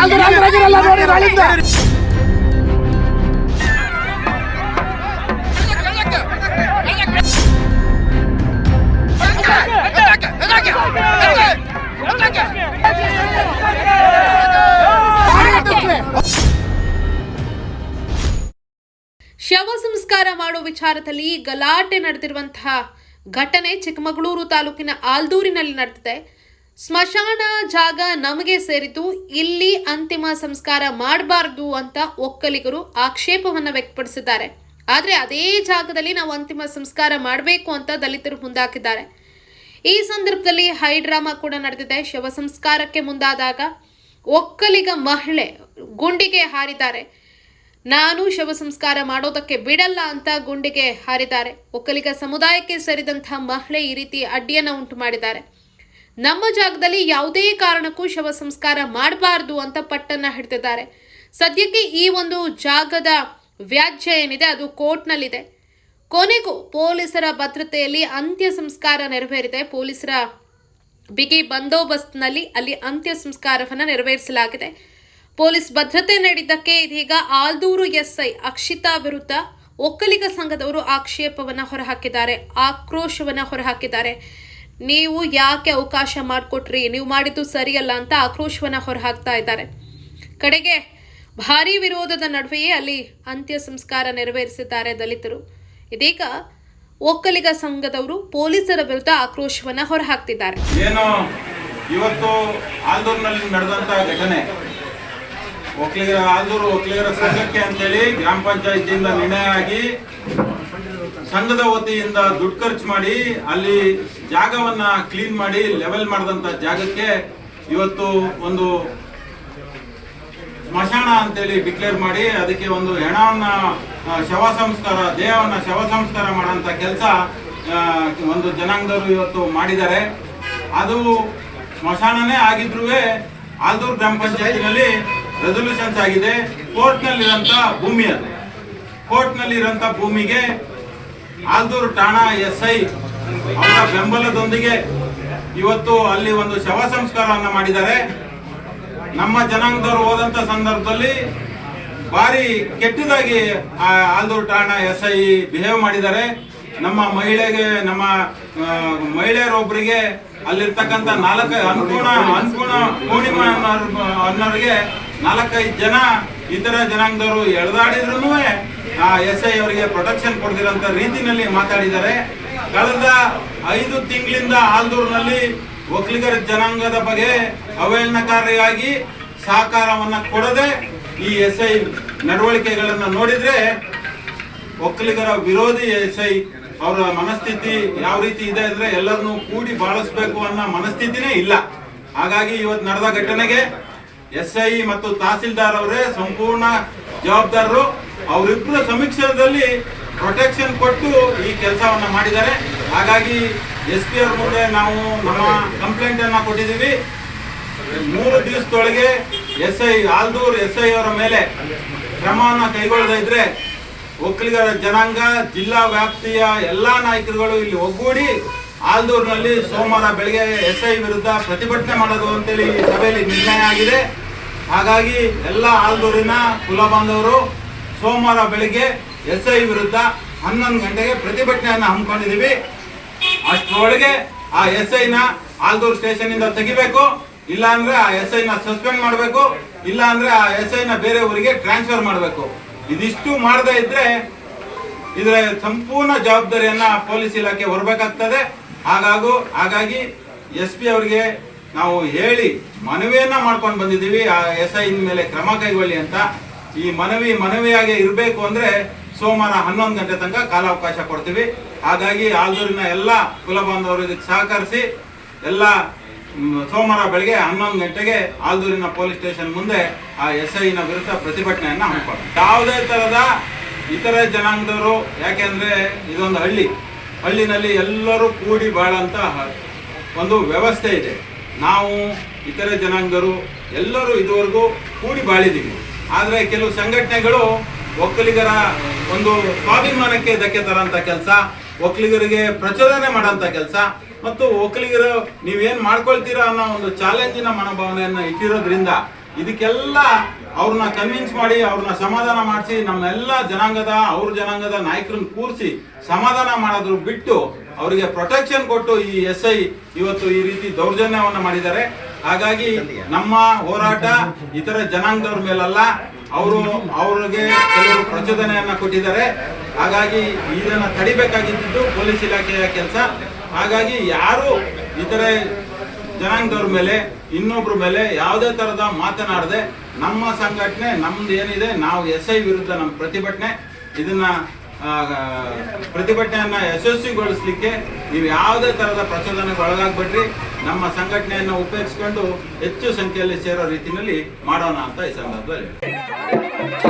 ನೋಡಿ ನಾಳಿಂದ. ಶವ ಸಂಸ್ಕಾರ ಮಾಡೋ ವಿಚಾರದಲ್ಲಿ ಗಲಾಟೆ ನಡೆದಿರುವಂತಹ ಘಟನೆ ಚಿಕ್ಕಮಗಳೂರು ತಾಲೂಕಿನ ಆಲ್ದೂರಿನಲ್ಲಿ ನಡೆದಿದೆ. ಸ್ಮಶಾನ ಜಾಗ ನಮಗೆ ಸೇರಿತು ಇಲ್ಲಿ ಅಂತಿಮ ಸಂಸ್ಕಾರ ಮಾಡಬಾರ್ದು ಅಂತ ಒಕ್ಕಲಿಗರು ಆಕ್ಷೇಪವನ್ನು ವ್ಯಕ್ತಪಡಿಸಿದ್ದಾರೆ. ಆದರೆ ಅದೇ ಜಾಗದಲ್ಲಿ ನಾವು ಅಂತಿಮ ಸಂಸ್ಕಾರ ಮಾಡಬೇಕು ಅಂತ ದಲಿತರು ಮುಂದಾಕಿದ್ದಾರೆ. ಈ ಸಂದರ್ಭದಲ್ಲಿ ಹೈ ಡ್ರಾಮಾ ಕೂಡ ನಡೆದಿದೆ. ಶವ ಸಂಸ್ಕಾರಕ್ಕೆ ಮುಂದಾದಾಗ ಒಕ್ಕಲಿಗ ಮಹಿಳೆ ಗುಂಡಿಗೆ ಹಾರಿದ್ದಾರೆ. ನಾನು ಶವ ಸಂಸ್ಕಾರ ಮಾಡೋದಕ್ಕೆ ಬಿಡಲ್ಲ ಅಂತ ಗುಂಡಿಗೆ ಹಾರಿದ್ದಾರೆ. ಒಕ್ಕಲಿಗ ಸಮುದಾಯಕ್ಕೆ ಸೇರಿದಂತಹ ಮಹಿಳೆ ಈ ರೀತಿ ಅಡ್ಡಿಯನ್ನು ಉಂಟು ಮಾಡಿದ್ದಾರೆ. ನಮ್ಮ ಜಾಗದಲ್ಲಿ ಯಾವುದೇ ಕಾರಣಕ್ಕೂ ಶವ ಸಂಸ್ಕಾರ ಮಾಡಬಾರ್ದು ಅಂತ ಪಟ್ಟನ್ನ ಹಿಡಿದಿದ್ದಾರೆ. ಸದ್ಯಕ್ಕೆ ಈ ಒಂದು ಜಾಗದ ವ್ಯಾಜ್ಯ ಏನಿದೆ, ಅದು ಕೋರ್ಟ್ನಲ್ಲಿದೆ. ಕೊನೆಗೂ ಪೊಲೀಸರ ಭದ್ರತೆಯಲ್ಲಿ ಅಂತ್ಯ ಸಂಸ್ಕಾರ ನೆರವೇರಿದೆ. ಪೊಲೀಸರ ಬಿಗಿ ಬಂದೋಬಸ್ತ್ನಲ್ಲಿ ಅಲ್ಲಿ ಅಂತ್ಯ ಸಂಸ್ಕಾರವನ್ನು ನೆರವೇರಿಸಲಾಗಿದೆ. ಪೊಲೀಸ್ ಭದ್ರತೆ ನೀಡಿದ್ದಕ್ಕೆ ಇದೀಗ ಆಲ್ದೂರು ಎಸ್ಐ ಅಕ್ಷಿತಾ ವಿರುದ್ಧ ಒಕ್ಕಲಿಗ ಸಂಘದವರು ಆಕ್ಷೇಪವನ್ನು ಹೊರಹಾಕಿದ್ದಾರೆ, ಆಕ್ರೋಶವನ್ನು ಹೊರಹಾಕಿದ್ದಾರೆ. ನೀವು ಯಾಕೆ ಅವಕಾಶ ಮಾಡಿಕೊಟ್ರಿ? ನೀವು ಮಾಡಿದ್ದು ಸರಿಯಲ್ಲ ಅಂತ ಆಕ್ರೋಶವನ್ನು ಹೊರಹಾಕ್ತಾ ಇದ್ದಾರೆ. ಕಡೆಗೆ ಭಾರೀ ವಿರೋಧದ ನಡುವೆಯೇ ಅಲ್ಲಿ ಅಂತ್ಯ ಸಂಸ್ಕಾರ ನೆರವೇರಿಸಿದ್ದಾರೆ ದಲಿತರು. ಇದೀಗ ಒಕ್ಕಲಿಗ ಸಂಘದವರು ಪೊಲೀಸರ ವಿರುದ್ಧ ಆಕ್ರೋಶವನ್ನು ಹೊರಹಾಕ್ತಿದ್ದಾರೆ. ಏನು ಇವತ್ತು ಆಲ್ದೂರಿನಲ್ಲಿ ನಡೆದಂತಹ ಘಟನೆ. ಒಕ್ಕಲಿಗರ ಆಲ್ದೂರು ಒಕ್ಕಲಿಗರ ಸಂಘಕ್ಕೆ ಅಂತೇಳಿ ಗ್ರಾಮ ಪಂಚಾಯತಿಯಿಂದ ನಿರ್ಣಯ ಆಗಿ ಸಂಘದ ವತಿಯಿಂದ ದುಡ್ಡು ಖರ್ಚು ಮಾಡಿ ಅಲ್ಲಿ ಜಾಗವನ್ನ ಕ್ಲೀನ್ ಮಾಡಿ ಲೆವೆಲ್ ಮಾಡಿದಂತ ಜಾಗಕ್ಕೆ ಇವತ್ತು ಒಂದು ಸ್ಮಶಾನ ಅಂತೇಳಿ ಡಿಕ್ಲೇರ್ ಮಾಡಿ ಅದಕ್ಕೆ ಒಂದು ಹೆಣವನ್ನ ಶವ ಸಂಸ್ಕಾರ, ದೇಹವನ್ನ ಶವ ಸಂಸ್ಕಾರ ಮಾಡೋಂಥ ಕೆಲಸ ಒಂದು ಜನಾಂಗದವರು ಇವತ್ತು ಮಾಡಿದ್ದಾರೆ. ಅದು ಸ್ಮಶಾನನೇ ಆಗಿದ್ರೂ ಆಲ್ದೂರು ಗ್ರಾಮ ಪಂಚಾಯತಿನಲ್ಲಿ ರೆಸೊಲ್ಯೂಷನ್ಸ್ ಆಗಿದೆ. ಕೋರ್ಟ್ನಲ್ಲಿರೋಂಥ ಭೂಮಿ ಅದು. ಕೋರ್ಟ್ನಲ್ಲಿರೋಂಥ ಭೂಮಿಗೆ ಆಲ್ದೂರು ಠಾಣಾ ಎಸ್ ಐ ಅವರ ಬೆಂಬಲದೊಂದಿಗೆ ಇವತ್ತು ಅಲ್ಲಿ ಒಂದು ಶವ ಸಂಸ್ಕಾರವನ್ನು ಮಾಡಿದ್ದಾರೆ. ನಮ್ಮ ಜನಾಂಗದವರು ಹೋದಂತ ಸಂದರ್ಭದಲ್ಲಿ ಭಾರಿ ಕೆಟ್ಟದಾಗಿ ಆಲ್ದೂರು ಠಾಣಾ ಎಸ್ ಐ ಬಿಹೇವ್ ಮಾಡಿದ್ದಾರೆ. ನಮ್ಮ ಮಹಿಳೆಗೆ, ನಮ್ಮ ಮಹಿಳೆಯರೊಬ್ಬರಿಗೆ ಅಲ್ಲಿರ್ತಕ್ಕಂಥ ನಾಲ್ಕು ಅನ್ಕೋಣ ಅನ್ಕೋಣ ಪೂರ್ಣಿಮಾ ಅನ್ನೋರ್ ಅನ್ನೋರಿಗೆ ನಾಲ್ಕೈದು ಜನ ಇತರ ಜನಾಂಗದವರು ಎಳೆದಾಡಿದ್ರು ಆ ಎಸ್ ಐ ಅವರಿಗೆ ಪ್ರೊಟೆಕ್ಷನ್ ಕೊಡ್ತಿರೋಂಥ ರೀತಿನಲ್ಲಿ ಮಾತಾಡಿದ್ದಾರೆ. ಕಳೆದ ಐದು ತಿಂಗಳಿಂದ ಆಲ್ದೂರಿನಲ್ಲಿ ಒಕ್ಕಲಿಗರ ಜನಾಂಗದ ಬಗ್ಗೆ ಅವಹೇಳನಕಾರಿಯಾಗಿ ಸಹಕಾರವನ್ನ ಕೊಡದೆ ಈ ಎಸ್ ಐ ನಡವಳಿಕೆಗಳನ್ನ ನೋಡಿದ್ರೆ ಒಕ್ಕಲಿಗರ ವಿರೋಧಿ ಎಸ್ ಐ ಅವರ ಮನಸ್ಥಿತಿ ಯಾವ ರೀತಿ ಇದೆ ಅಂದ್ರೆ ಎಲ್ಲರನ್ನೂ ಕೂಡಿ ಬಾಳಿಸ್ಬೇಕು ಅನ್ನೋ ಮನಸ್ಥಿತಿನೇ ಇಲ್ಲ. ಹಾಗಾಗಿ ಇವತ್ತು ನಡೆದ ಘಟನೆಗೆ ಎಸ್ ಮತ್ತು ತಹಸೀಲ್ದಾರ್ ಅವರೇ ಸಂಪೂರ್ಣ ಜವಾಬ್ದಾರರು. ಅವರಿಬ್ಬರ ಸಮೀಕ್ಷೆದಲ್ಲಿ ಪ್ರೊಟೆಕ್ಷನ್ ಕೊಟ್ಟು ಈ ಕೆಲಸವನ್ನ ಮಾಡಿದ್ದಾರೆ. ಹಾಗಾಗಿ ಎಸ್ ಪಿ ಅವ್ರ ಮುಂದೆ ನಾವು ನಮ್ಮ ಕಂಪ್ಲೇಂಟ್ ಅನ್ನ ಕೊಟ್ಟಿದ್ದೀವಿ. ಮೂರು ದಿವಸದೊಳಗೆ S I Aldur S I ಅವರ ಮೇಲೆ ಕ್ರಮವನ್ನು ಕೈಗೊಳ್ಳದೇ ಇದ್ರೆ ಒಕ್ಕಲಿಗರ ಜನಾಂಗ, ಜಿಲ್ಲಾ ವ್ಯಾಪ್ತಿಯ ಎಲ್ಲಾ ನಾಯಕರುಗಳು ಇಲ್ಲಿ ಒಗ್ಗೂಡಿ ಆಲ್ದೂರ್ನಲ್ಲಿ ಸೋಮವಾರ ಬೆಳಗ್ಗೆ ಎಸ್ ಐ ವಿರುದ್ಧ ಪ್ರತಿಭಟನೆ ಮಾಡೋದು ಅಂತೇಳಿ ಸಭೆಯಲ್ಲಿ ನಿರ್ಣಯ ಆಗಿದೆ. ಹಾಗಾಗಿ ಎಲ್ಲ ಆಲ್ದೂರಿನ ಕುಲ ಬಾಂಧವರು ಸೋಮವಾರ ಬೆಳಿಗ್ಗೆ ಎಸ್ ಐ ವಿರುದ್ಧ ಹನ್ನೊಂದು ಗಂಟೆಗೆ ಪ್ರತಿಭಟನೆಯನ್ನು ಹಮ್ಮಿಕೊಂಡಿದ್ದೀವಿ. ಅಷ್ಟರೊಳಗೆ ಆ ಎಸ್ ಐನ ಆಲ್ದೂರು ಸ್ಟೇಷನ್ ಇಂದ ತೆಗಿಬೇಕು. ಇಲ್ಲ ಅಂದ್ರೆ ಆ ಎಸ್ ಐನ ಸಸ್ಪೆಂಡ್ ಮಾಡಬೇಕು. ಇಲ್ಲ ಅಂದ್ರೆ ಆ ಎಸ್ ಐನ ಬೇರೆ ಊರಿಗೆ ಟ್ರಾನ್ಸ್ಫರ್ ಮಾಡಬೇಕು. ಇದಿಷ್ಟು ಮಾಡದೇ ಇದ್ರೆ ಇದರ ಸಂಪೂರ್ಣ ಜವಾಬ್ದಾರಿಯನ್ನ ಪೊಲೀಸ್ ಇಲಾಖೆ ಹೊರಬೇಕಾಗ್ತದೆ. ಹಾಗಾಗು, ಹಾಗಾಗಿ ಎಸ್ ಪಿ ಅವರಿಗೆ ನಾವು ಹೇಳಿ ಮನವಿಯನ್ನ ಮಾಡ್ಕೊಂಡು ಬಂದಿದ್ದೀವಿ. ಆ ಎಸ್ ಐ ಮೇಲೆ ಕ್ರಮ ಕೈಗೊಳ್ಳಿ ಅಂತ. ಈ ಮನವಿ ಮನವಿಯಾಗಿ ಇರಬೇಕು ಅಂದ್ರೆ ಸೋಮವಾರ ಹನ್ನೊಂದು ಗಂಟೆ ತನಕ ಕಾಲಾವಕಾಶ ಕೊಡ್ತೀವಿ. ಹಾಗಾಗಿ ಆಲ್ದೂರಿನ ಎಲ್ಲ ಕುಲ ಬಾಂಧವರು ಇದಕ್ಕೆ ಸಹಕರಿಸಿ ಎಲ್ಲ ಸೋಮವಾರ ಬೆಳಗ್ಗೆ ಹನ್ನೊಂದು ಗಂಟೆಗೆ ಆಲ್ದೂರಿನ ಪೊಲೀಸ್ ಸ್ಟೇಷನ್ ಮುಂದೆ ಆ ಎಸ್ ಐನ ವಿರುದ್ಧ ಪ್ರತಿಭಟನೆಯನ್ನ ಹಮ್ಮಿಕೊಳ್ಳಿ ಯಾವುದೇ ತರದ ಇತರ ಜನಾಂಗದವರು ಯಾಕೆಂದ್ರೆ ಇದೊಂದು ಹಳ್ಳಿ. ಹಳ್ಳಿನಲ್ಲಿ ಎಲ್ಲರೂ ಕೂಡಿ ಬಾಳಂತ ಒಂದು ವ್ಯವಸ್ಥೆ ಇದೆ. ನಾವು ಇತರೆ ಜನಾಂಗರು ಎಲ್ಲರೂ ಇದುವರೆಗೂ ಕೂಡಿ ಬಾಳಿದ್ದೀವಿ. ಆದರೆ ಕೆಲವು ಸಂಘಟನೆಗಳು ಒಕ್ಕಲಿಗರ ಒಂದು ಸ್ವಾಭಿಮಾನಕ್ಕೆ ಧಕ್ಕೆ ತರಂತ ಕೆಲಸ, ಒಕ್ಕಲಿಗರಿಗೆ ಪ್ರಚೋದನೆ ಮಾಡೋಂಥ ಕೆಲಸ, ಮತ್ತು ಒಕ್ಕಲಿಗರು ನೀವೇನು ಮಾಡ್ಕೊಳ್ತೀರಾ ಅನ್ನೋ ಒಂದು ಚಾಲೆಂಜಿನ ಮನೋಭಾವನೆಯನ್ನು ಇಟ್ಟಿರೋದ್ರಿಂದ ಇದಕ್ಕೆಲ್ಲ ಅವ್ರನ್ನ ಕನ್ವಿನ್ಸ್ ಮಾಡಿ, ಅವ್ರನ್ನ ಸಮಾಧಾನ ಮಾಡಿಸಿ, ನಮ್ಮೆಲ್ಲ ಜನಾಂಗದ, ಅವ್ರ ಜನಾಂಗದ ನಾಯಕರನ್ನ ಕೂರಿಸಿ ಸಮಾಧಾನ ಮಾಡೋದ್ರ ಬಿಟ್ಟು ಅವರಿಗೆ ಪ್ರೊಟೆಕ್ಷನ್ ಕೊಟ್ಟು ಈ ಎಸ್ ಐ ಇವತ್ತು ಈ ರೀತಿ ದೌರ್ಜನ್ಯವನ್ನು ಮಾಡಿದ್ದಾರೆ. ಹಾಗಾಗಿ ನಮ್ಮ ಹೋರಾಟ ಇತರ ಜನಾಂಗದವ್ರ ಮೇಲಲ್ಲ, ಅವರು ಅವ್ರಿಗೆ ಕೆಲವರು ಪ್ರಚೋದನೆಯನ್ನ ಕೊಟ್ಟಿದ್ದಾರೆ. ಹಾಗಾಗಿ ಇದನ್ನ ತಡಿಬೇಕಾಗಿದ್ದು ಪೊಲೀಸ್ ಇಲಾಖೆಯ ಕೆಲಸ. ಹಾಗಾಗಿ ಯಾರು ಇತರೆ ಜನಾಂಗದವ್ರ ಮೇಲೆ, ಇನ್ನೊಬ್ರ ಮೇಲೆ ಯಾವುದೇ ತರದ ಮಾತನಾಡದೆ ನಮ್ಮ ಸಂಘಟನೆ ನಮ್ದು ಏನಿದೆ, ನಾವು ಎಸ್ ಐ ವಿರುದ್ಧ ನಮ್ಮ ಪ್ರತಿಭಟನೆ. ಇದನ್ನ ಪ್ರತಿಭಟನೆಯನ್ನ ಯಶಸ್ವಿಗೊಳಿಸ್ಲಿಕ್ಕೆ ನೀವು ಯಾವುದೇ ತರದ ಪ್ರಚೋದನೆಗೆ ಒಳಗಾಗ್ಬಿಟ್ರಿ. ನಮ್ಮ ಸಂಘಟನೆಯನ್ನು ಉಪಯೋಗಿಸ್ಕೊಂಡು ಹೆಚ್ಚು ಸಂಖ್ಯೆಯಲ್ಲಿ ಸೇರೋ ರೀತಿಯಲ್ಲಿ ಮಾಡೋಣ ಅಂತ ಈ ಸಂದರ್ಭದಲ್ಲಿ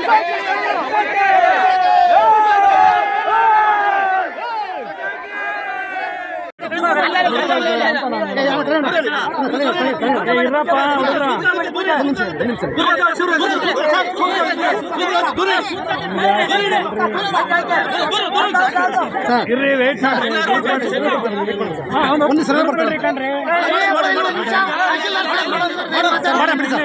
ಇರ್ರಿ ವೇಟ್ ಮಾಡ್ರಿ ಹಾ, ಅವ್ನು ಒಂದು ಸಲ ಬರ್ತಾನೆ. ಮಾಡ ಬಿಡಿ ಸರ್.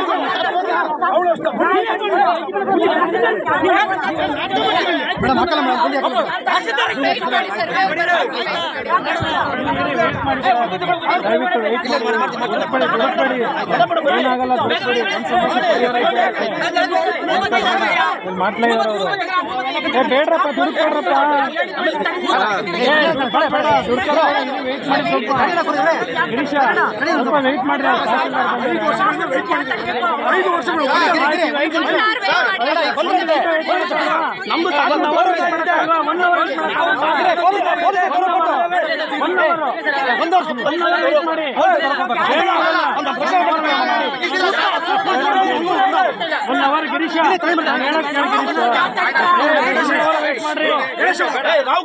ಅವ್ರು. ಏ ಬೇಡ್ರಪ್ಪ ದುಡ್ಡು ಕೊಡ್ರಪ್ಪ ಏ ಬೇಡ ಬೇಡ ದುಡ್ಡು ಕೊಡು. ವೆಯ್ಟ್ ಮಾಡಿ ಸ್ವಲ್ಪ ವೆಯ್ಟ್ ಮಾಡಿ ಐದು ವರ್ಷಗಳು ನಮ್ದು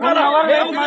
ಒನ್ ಅವರ್ ಒನ್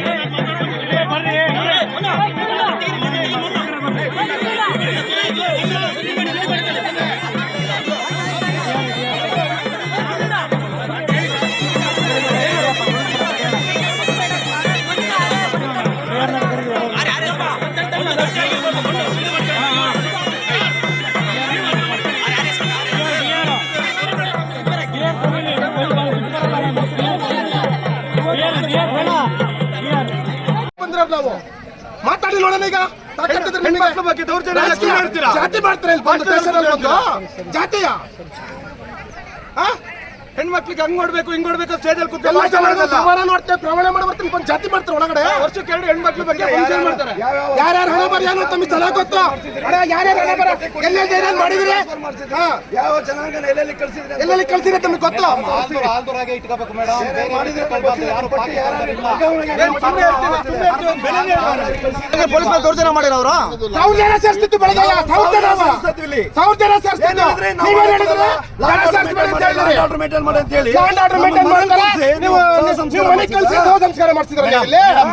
ಈಗ? ತಾಕತ್ತಿದ್ರೆ ನಿಮಗೆ ಮಾಡ್ತೀರಾ? ಜಾತಿ ಮಾಡ್ತಾರೆ ಇಲ್ಲಿ ಬಂದು ಜಾತಿಯ? ಆ? ಹೆಣ್ಮಕ್ಳಿಗೆ ಹಂಗ್ ನೋಡ್ಬೇಕು ಹಿಂಗ್ ಮಾಡ್ಬೇಕು ಸ್ಟೇಜ್ ಅಲ್ಲಿ ಕೂತ್ಕೊಂಡು ಸಮಾನ ನೋಡ್ತೇವೆ ಪ್ರಮಾಣ ಮಾಡಿ ಬರ್ತೀನಿ ಜಾತಿ ಮಾಡ್ತಾರೆ ಒಳಗಡೆ. ವರ್ಷಕ್ಕೆ ಎರಡು ಹೆಣ್ಮಕ್ಳ ಬಗ್ಗೆ ಫಂಕ್ಷನ್ ಮಾಡ್ತಾರೆ. ಯಾರ್ಯಾರು ಹಣ ಬರ ಏನು ತಮಗೆ ಚೆನ್ನಾಗಿ ಗೊತ್ತು. ಅಣ್ಣ ಯಾರ್ಯಾರು ಹಣ ಬರ ಎಲ್ಲೆಲ್ಲಿ ಏನೇನ್ ಮಾಡಿದ್ರಿ? ಹಾ. ಯಾವ ಜನಾಂಗನ ಎಲ್ಲೆಲ್ಲಿ ಕಳ್ಸಿದ್ರೆ? ಎಲ್ಲೆಲ್ಲಿ ಕಳ್ಸಿದ್ರೆ ತಮಗೆ ಗೊತ್ತು? ಆಲ್ದೂರಾಗೆ ಇಟ್ಕೋಬೇಕು ಮೇಡಮ್ ಮಾಡಿದ್ರೆ ಕಳ್ಬಾರ್ದು ಯಾರು ಪಾಕಿಸ್ತಾನದವ್ರಿಲ್ಲ. ಏನ್ ಸುಮ್ನೆ ಇರ್ತೀವಿ, ಸುಮ್ನೆ ಇರ್ತೀವಿ, ಒಂದ್ ಬೆಲೆನೇ ಇರಲ್ಲ. ಪೊಲೀಸ್ ಮೇಲೆ ದೌರ್ಜನ್ಯ ಅವರು. ಸಾವಿರ ಜನ ಸೇರ್ಸ್ತಿತ್ತು ಬೆಳಗ್ಗೆ ಸಾವಿರ ಜನ ಸೇರಿಸ್ತಿತ್ತು. ಸಾವಿರ ಜನ ಸೇರ್ಸ್ತಿತ್ತು ನೀವೇನ್ ಹೇಳಿದ್ರೆ? ಜನ ಸೇರ್ಸ್ಬೇಡಿ ಅಂತ ಹೇಳಿದ್ರಿ. ಮಾಡಿ ಅಂತ ಹೇಳಿ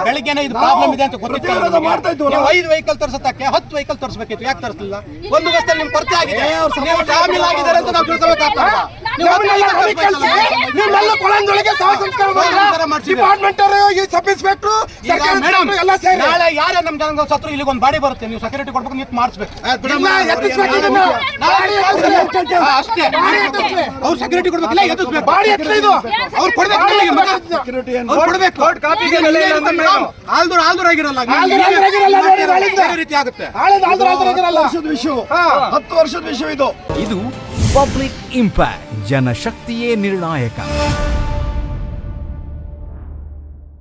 ಬೆಳಿಗ್ಗೆನೆ ಇದು ಪ್ರಾಬ್ಲಮ್ ಇದೆ ಅಂತ ಗೊತ್ತಿತ್ತು ಮಾಡ್ತಾ ಇದ್ವು ನೀವು ಐದು ವೆಹಿಕಲ್ ತರಿಸತ್ತಕ್ಕೆ ಹತ್ತು ವೆಹಿಕಲ್ ತೋರಿಸಬೇಕಿತ್ತು. ಯಾಕೆ ತರಿಸಲಿಲ್ಲ? ಒಂದು ಬಸ್ಸಲ್ಲಿ ನಿಮ್ ಪರಿಚಯ ಆಗಿದೆ. ನೀವು ಶಾಮಿಲ್ ಆಗಿದ್ದಾರೆ ಅಂತ ನಾವು ತಿಳಿಸಬೇಕಾಗ್ತದೆ ಕೊಳಂದೊಳಗೆ ಸಂಸ್ಕಾರ ಡಿಪಾರ್ಟ್ಮೆಂಟ್ ಅವರು ಸಬ್ ಇನ್ಸ್ಪೆಕ್ಟರ್ ಮೇಡಮ್ ಎಲ್ಲ ಸೇರಿ. ನಾಳೆ ಯಾರೇ ನಮ್ಮ ಜನ ಸತ್ರು ಇಲ್ಲಿಗೆ ಒಂದು ಬಾಡಿ ಬರುತ್ತೆ. ನೀವು ಸೆಕ್ಯೂರಿಟಿ ಕೊಡ್ಬೇಕು ನೀವು ಮಾಡಿಸ್ಬೇಕು. ಅಷ್ಟೇ. ಅವ್ರು ಸೆಕ್ಯೂರಿಟಿ ಕೊಡ್ಬೇಕಿಲ್ಲ ಬಾಡಿ ಇದು. ಅವ್ರು ಕೊಡ್ಬೇಕು. ಅವ್ರು ಕೊಡ್ಬೇಕು. ಕೋರ್ಟ್ ಕಾಪಿಗೆ ಬೆಲೆ ಇಲ್ಲ ಅಂತ ಮೇಡಮ್. ಆಲ್ದೂರ್ ಆಲ್ದೂರ್ ಆಗಿರಲ್ಲ. ಆಲ್ದೂರ್ ಆಲ್ದೂರ್ ಆಗಿರಲ್ಲ ನೋಡಿ ನಾಳಿಂದ. ಬೇರೆ ರೀತಿ ಆಗುತ್ತೆ. ಆಳದ ಆಲ್ದ್ರ ಆಲ್ದ್ರ ಆಗಿರಲ್ಲ. ವರ್ಷದ ವಿಷಯ ಹಾ. ಹತ್ತು ವರ್ಷದ ವಿಷಯ ಇದು. ಇದು ಪಬ್ಲಿಕ್ ಇಂಪ್ಯಾಕ್ಟ್ ಜನಶಕ್ತಿಯೇ ನಿರ್ಣಾಯಕ.